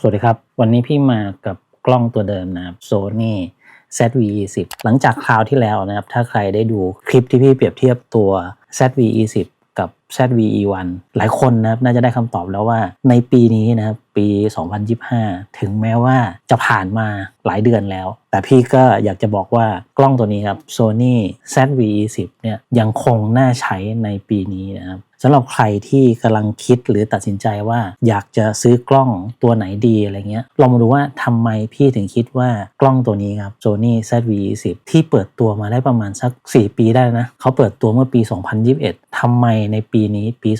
สวัสดีครับ วันนี้พี่มากับกล้องตัวเดิมนะครับ Sony ZV-E10 หลังจากคราวที่แล้วนะครับ ถ้าใครได้ดูคลิปที่พี่เปรียบเทียบตัว ZV-E10 กับ ZV-E1 หลายคนนะครับน่าจะได้คำตอบแล้วว่าในปีนี้นะครับปี 2025 ถึงแม้ว่าจะผ่านมาหลายเดือนแล้ว แต่พี่ก็อยากจะบอกว่ากล้องตัวนี้ครับ Sony ZV-E10 เนี่ยยังคงน่าใช้ในปีนี้นะครับ สำหรับใครที่กำลังคิดหรือตัดสินใจว่าอยากจะซื้อกล้องตัวไหนดีอะไรเงี้ยลองมาดูว่าทำไมพี่ถึงคิดว่ากล้องตัวนี้ครับ Sony ZV-10 ที่เปิดตัวมาได้ประมาณสัก 4 ปีได้นะเขาเปิดตัวเมื่อปี 2021 ทำไมในปีนี้ปี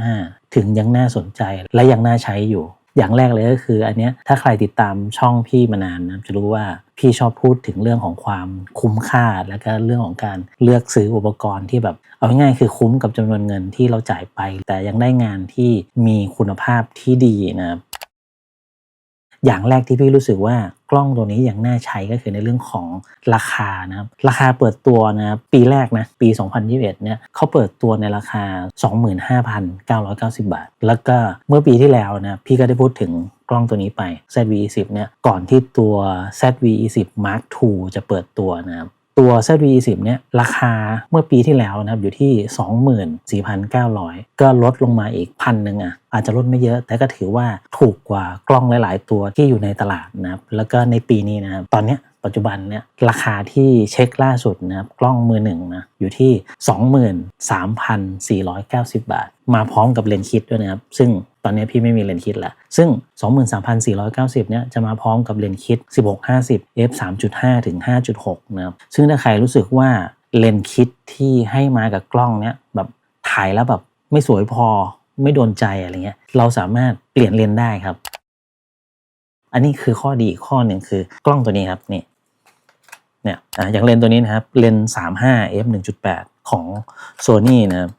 2025 ถึงยังน่าสนใจและยังน่าใช้อยู่ อย่างแรกเลยก็คืออันเนี้ยถ้าใครติดตามช่องพี่มานานนะจะรู้ว่าพี่ชอบพูดถึงเรื่องของความคุ้มค่า และก็เรื่องของการเลือกซื้ออุปกรณ์ที่แบบเอาง่ายๆคือคุ้มกับจำนวนเงินที่เราจ่ายไป แต่ยังได้งานที่มีคุณภาพที่ดีนะครับ อย่างแรกที่พี่รู้สึกว่ากล้องตัวนี้ยังน่าใช้ก็คือในเรื่องของราคานะครับราคาเปิดตัวนะปีแรกนะปี 2021เนี่ยเขาเปิดตัวในราคา 25,990 บาท แล้วก็เมื่อปีที่แล้วนะพี่ก็ได้พูดถึงกล้องตัวนี้ไป ZV-10 เนี่ยก่อนที่ตัว ZV-10 Mark II จะเปิดตัวนะครับ ตัว ZV-10 เนี่ยราคาเมื่อปีที่แล้วนะครับอยู่ที่ 24,900 ก็ลดลงมาอีกพันหนึ่งอะอาจจะลดไม่เยอะ แต่ก็ถือว่าถูกกว่ากล้องหลาย ๆ ตัวที่อยู่ในตลาดนะครับแล้วก็ในปีนี้นะครับตอนเนี้ยปัจจุบันเนี่ยราคาที่เช็คล่าสุดนะครับกล้องมือหนึ่งนะอยู่ที่ 23,490 บาท มาพร้อมกับเลนส์คิดด้วยนะครับ ซึ่งตอนนี้พี่ไม่มีเลนส์คิดแล้วซึ่ง 23,490 เนี่ยจะมาพร้อมกับเลนส์คิด 1650 f 3.5 ถึง 5.6 นะครับ ซึ่งถ้าใครรู้สึกว่าเลนส์คิดที่ให้มากับกล้องเนี่ยแบบถ่ายแล้วแบบไม่สวยพอไม่โดนใจอะไรเงี้ย เราสามารถเปลี่ยนเลนส์ได้ครับ อันนี้คือข้อดีข้อหนึ่งคือกล้องตัวนี้ครับนี่เนี่ยอะอย่างเลนส์ตัวนี้นะครับเลนส์35 f 1.8 ของ Sony นะครับ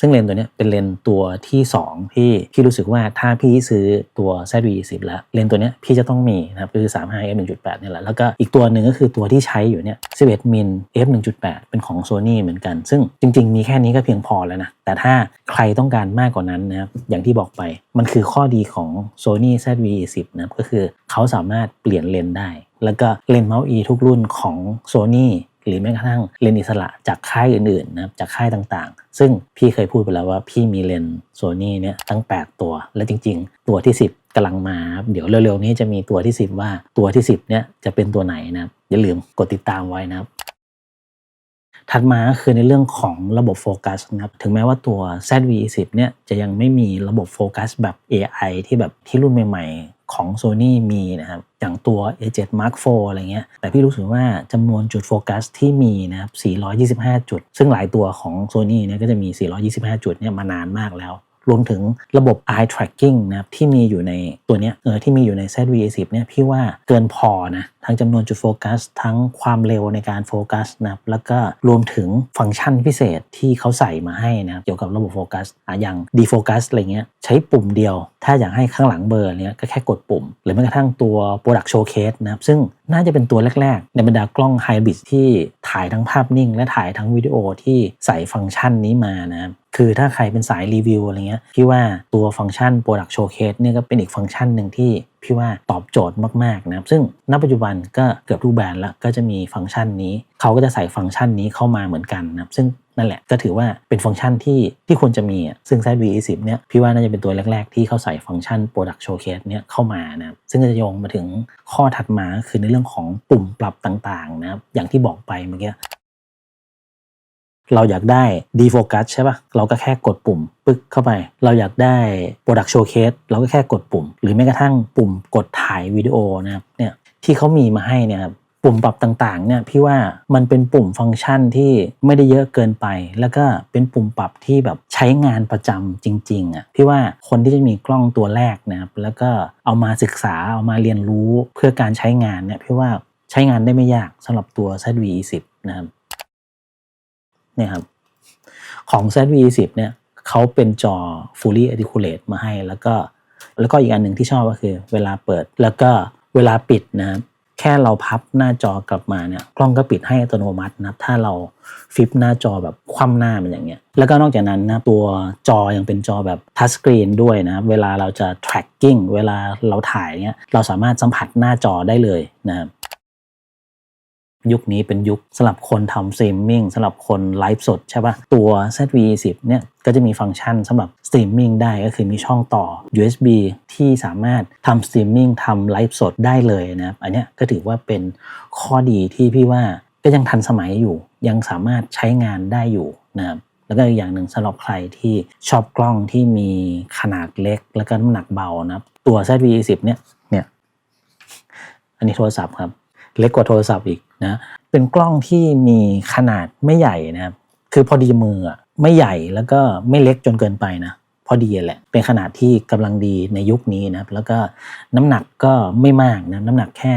ซึ่งเลนตัวนี้เป็นเลนตัวที่ 2 ที่พี่รู้สึกว่าถ้าพี่ซื้อตัว ZV-10 แล้วเลนตัวนี้พี่จะต้องมีนะครับคือ 35 f 1.8เนี่ยแหละแล้วก็อีกตัวหนึ่งก็คือตัวที่ใช้อยู่เนี่ย11มิล f 1.8เป็นของ Sony เหมือนกัน ซึ่งจริง ๆ มีแค่นี้ก็เพียงพอแล้วนะ แต่ถ้าใครต้องการมากกว่านั้นนะครับอย่างที่บอกไปมันคือข้อดีของ Sony ZV-10 นะครับก็คือเขาสามารถเปลี่ยนเลนได้ แล้วก็เลนส์เมาส์ E ทุกรุ่นของ Sony หรือแม้กระทั่งเลนส์อิสระจากค่ายอื่นๆนะครับจากค่ายต่างๆ ซึ่งพี่เคยพูดไปแล้วว่าพี่มีเลนส์โซนี่เนี่ยตั้ง 8 ตัว และจริง ๆ ตัวที่ 10กำลังมาครับเดี๋ยวเร็วๆนี้จะมีตัวที่ 10 ว่าตัวที่ 10เนี่ยจะเป็นตัวไหนนะครับอย่าลืมกดติดตามไว้นะครับ ถัดมาก็คือในเรื่องของระบบโฟกัสนะครับ ถึงแม้ว่าตัว ZV-10 เนี่ยจะยังไม่มีระบบโฟกัสแบบ AI ที่แบบที่รุ่นใหม่ๆ ของ Sony มีนะครับ อย่างตัว A7 Mark IV อะไรเงี้ย แต่พี่รู้สึกว่าจำนวนจุดโฟกัสที่มีนะครับ 425 จุด ซึ่งหลายตัวของ Sony เนี่ยก็จะมี 425 จุดเนี่ยมานานมากแล้ว รวมถึงระบบ eye tracking นะครับที่มีอยู่ในตัวเนี้ยเออที่มีอยู่ใน ZV-10 เนี่ยพี่ว่าเกินพอนะทั้งจำนวนจุดโฟกัส ทั้งความเร็วในการโฟกัสนะครับแล้วก็รวมถึงฟังก์ชันพิเศษที่เขาใส่มาให้นะครับเกี่ยวกับระบบโฟกัสอะอย่าง defocus อะไรเงี้ยใช้ปุ่มเดียว ถ้าอยากให้ข้างหลังเบอร์เนี้ยก็แค่กดปุ่ม หรือแม้กระทั่งตัว product showcase นะครับซึ่ง น่าจะเป็นตัวแรก ๆ ในบรรดากล้องไฮบริดที่ถ่ายทั้งภาพนิ่ง และถ่ายทั้งวิดีโอที่ใส่ฟังก์ชันนี้มานะครับคือถ้าใครเป็นสายรีวิวอะไรเงี้ยพี่ว่าตัวฟังก์ชัน Product Showcase เนี่ยก็เป็นอีกฟังก์ชันหนึ่งที่พี่ว่าตอบโจทย์มากๆนะครับซึ่งณปัจจุบันก็เกือบทุกแบรนด์แล้วก็จะมีฟังก์ชันนี้ เขาก็จะใส่ฟังก์ชันนี้เข้ามาเหมือนกันนะครับซึ่ง นั่นแหละก็ถือว่าเป็นฟังก์ชันที่ที่ควรจะมีอะซึ่ง ZV-10 เนี่ยพี่ว่าน่าจะเป็นตัวแรก ๆ ที่เขาใส่ฟังก์ชัน Product Showcase เนี่ยเข้ามานะครับซึ่งจะโยงมาถึงข้อถัดมาคือในเรื่องของปุ่มปรับต่างๆนะครับอย่างที่บอกไปเมื่อกี้เราอยากได้ defocus ใช่ปะ่ะ เราก็แค่กดปุ่มปึ๊กเข้าไป เราอยากได้ product showcase เราก็แค่กดปุ่ม หรือแม้กระทั่งปุ่มกดถ่ายวิดีโอนะครับเนี่ยที่เขามีมาให้เนี่ยครับ ปุ่มปรับต่างๆเนี่ยพี่ว่ามันเป็นปุ่มฟังก์ชันที่ไม่ได้เยอะเกินไป แล้วก็เป็นปุ่มปรับที่แบบใช้งานประจำจริงๆอะพี่ว่าคนที่จะมีกล้องตัวแรกนะครับแล้วก็เอามาศึกษาเอามาเรียนรู้เพื่อการใช้งานเนี่ยพี่ว่าใช้งานได้ไม่ยากสำหรับตัว ZV-10 นะครับเนี่ยครับของ ZV-10 เนี่ยเขาเป็นจอ fully articulate มาให้แล้วก็ แล้วก็อีกอันหนึ่งที่ชอบก็คือ เวลาเปิดแล้วก็เวลาปิดนะครับ แค่เราพับหน้าจอกลับมาเนี่ยกล้องก็ปิดให้อัตโนมัตินะถ้าเราฟิปหน้าจอแบบคว่ำหน้ามันอย่างเงี้ย แล้วก็นอกจากนั้นนะตัวจอยังเป็นจอแบบทัชสกรีนด้วยนะเวลาเราจะ tracking เวลาเราถ่ายเนี่ยเราสามารถสัมผัสหน้าจอได้เลยนะครับ ยุคนี้เป็นยุคสำหรับคนทำสตรีมมิ่งสำหรับคนไลฟ์สดใช่ปะตัว ZV10 เนี่ยก็จะมีฟังก์ชันสำหรับสตรีมมิ่งได้ก็คือมีช่องต่อ USB ที่สามารถทำสตรีมมิ่งทำไลฟ์สดได้เลยนะครับ อันเนี้ยก็ถือว่าเป็นข้อดีที่พี่ว่าก็ยังทันสมัยอยู่ ยังสามารถใช้งานได้อยู่นะครับแล้วก็อีกอย่างหนึ่งสำหรับใครที่ชอบกล้องที่มีขนาดเล็กแล้วก็น้ำหนักเบานะครับ ตัว ZV10 เนี่ยเนี่ยอันนี้โทรศัพท์ครับ เล็กกว่าโทรศัพท์อีกนะเป็นกล้องที่มีขนาดไม่ใหญ่นะครับคือพอดีมือไม่ใหญ่แล้วก็ไม่เล็กจนเกินไปนะพอดีแหละเป็นขนาดที่กำลังดีในยุคนี้นะครับแล้วก็น้ำหนักก็ไม่มากนะน้ำหนักแค่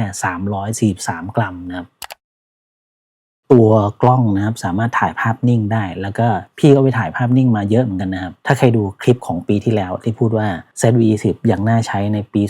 343 กรัมนะครับตัวกล้องนะครับสามารถถ่ายภาพนิ่งได้ แล้วก็พี่ก็ไปถ่ายภาพนิ่งมาเยอะเหมือนกันนะครับ ถ้าใครดูคลิปของปีที่แล้วที่พูดว่า ZV-10 ยังน่าใช้ในปี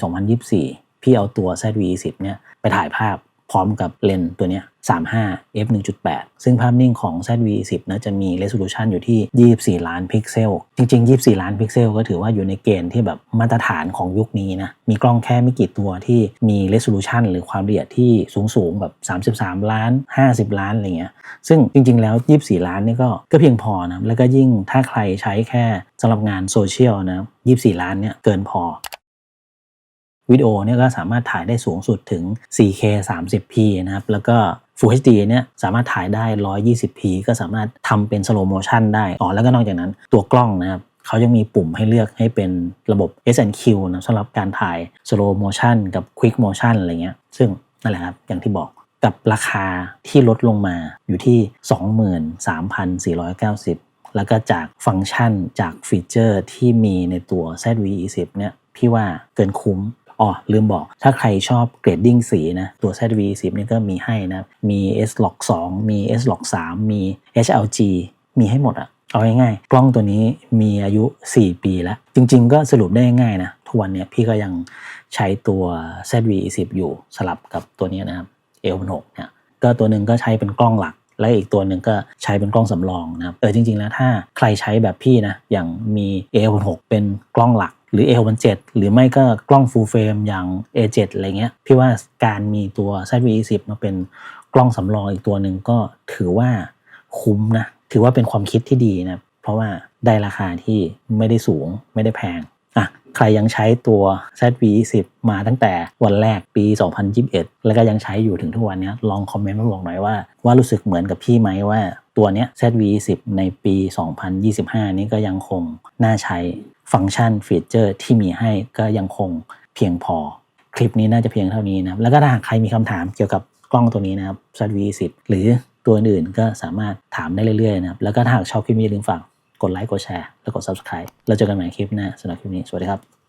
2024 พี่เอาตัว ZV-10 เนี่ยไปถ่ายภาพ พร้อมกับเลนตัวเนี้ย35 f 1.8ซึ่งภาพนิ่งของ ZV-10 นะจะมี resolution อยู่ที่ 24 ล้านพิกเซล จริง ๆ 24 ล้านพิกเซล ก็ถือว่าอยู่ในเกณฑ์ที่แบบมาตรฐานของยุคนี้นะ มีกล้องแค่ไม่กี่ตัวที่มี resolution หรือความละเอียดที่สูง ๆ แบบ 33 ล้าน 50 ล้านอะไรเงี้ย ซึ่งจริง ๆ แล้ว 24 ล้านนี่ก็ก็เพียงพอนะ แล้วก็ยิ่งถ้าใครใช้แค่สำหรับงานโซเชียลนะ 24 ล้านเนี่ยเกินพอ วิดีโอเนี่ยก็สามารถถ่ายได้สูงสุดถึง 4K 30p นะครับ แล้วก็ Full HD เนี่ยสามารถถ่ายได้ 120p ก็สามารถทำเป็น slow motion ได้อ๋อแล้วก็นอกจากนั้นตัวกล้องนะครับเขายังมีปุ่มให้เลือกให้เป็นระบบ S&Q นะสำหรับการถ่าย slow motion กับ quick motion อะไรเงี้ย ซึ่งนั่นแหละครับ อย่างที่บอกกับราคาที่ลดลงมาอยู่ที่ 23,490 แล้วก็จากฟังก์ชันจากฟีเจอร์ที่มีในตัว ZV-10 เนี่ยพี่ว่าเกินคุ้ม อ๋อลืมบอกถ้าใครชอบเกรดดิ้งสีนะ ตัว ZV-10 นี่ก็มีให้นะ มี S-Log 2 มี S-Log 3 มี HLG มีให้หมดอะเอาง่ายๆกล้องตัวนี้มีอายุ 4 ปีแล้ว จริง ๆ ก็สรุปได้ง่ายๆนะ ทุกวันเนี้ยพี่ก็ยังใช้ตัว ZV-10 อยู่สลับกับตัวนี้นะครับ A16 เนี่ยก็ตัวหนึ่งก็ใช้เป็นกล้องหลักและอีกตัวหนึ่งก็ใช้เป็นกล้องสำรองนะครับเออจริง ๆ แล้วถ้าใครใช้แบบพี่นะอย่างมี A6 เป็นกล้องหลัก หรือ A67 หรือไม่ก็กล้อง full frame อย่าง A7 อะไรเงี้ยพี่ว่าการมีตัว ZV-10 มาเป็นกล้องสำรองอีกตัวหนึ่งก็ถือว่าคุ้มนะถือว่าเป็นความคิดที่ดีนะเพราะว่าได้ราคาที่ไม่ได้สูงไม่ได้แพงอะใครยังใช้ตัว ZV-10 มาตั้งแต่วันแรกปี 2021 แล้วก็ยังใช้อยู่ถึงทุกวันนี้ลองคอมเมนต์มาบอกหน่อยว่า ว่ารู้สึกเหมือนกับพี่ไหมว่า ตัวเนี้ย ZV-10 ในปี 2025 นี้ก็ยังคงน่าใช้ฟังก์ชันฟีเจอร์ที่มีให้ก็ยังคงเพียงพอ คลิปนี้น่าจะเพียงเท่านี้นะครับ แล้วก็ถ้าหากใครมีคำถามเกี่ยวกับกล้องตัวนี้นะครับ ZV-10 หรือตัวอื่นก็สามารถถามได้เรื่อยๆนะครับ แล้วก็ถ้าหากชอบคลิปนี้อย่าลืมฝากกดไลค์กดแชร์แล้วกด subscribe เราเจอกันใหม่คลิปหน้าสำหรับคลิปนี้ สวัสดีครับ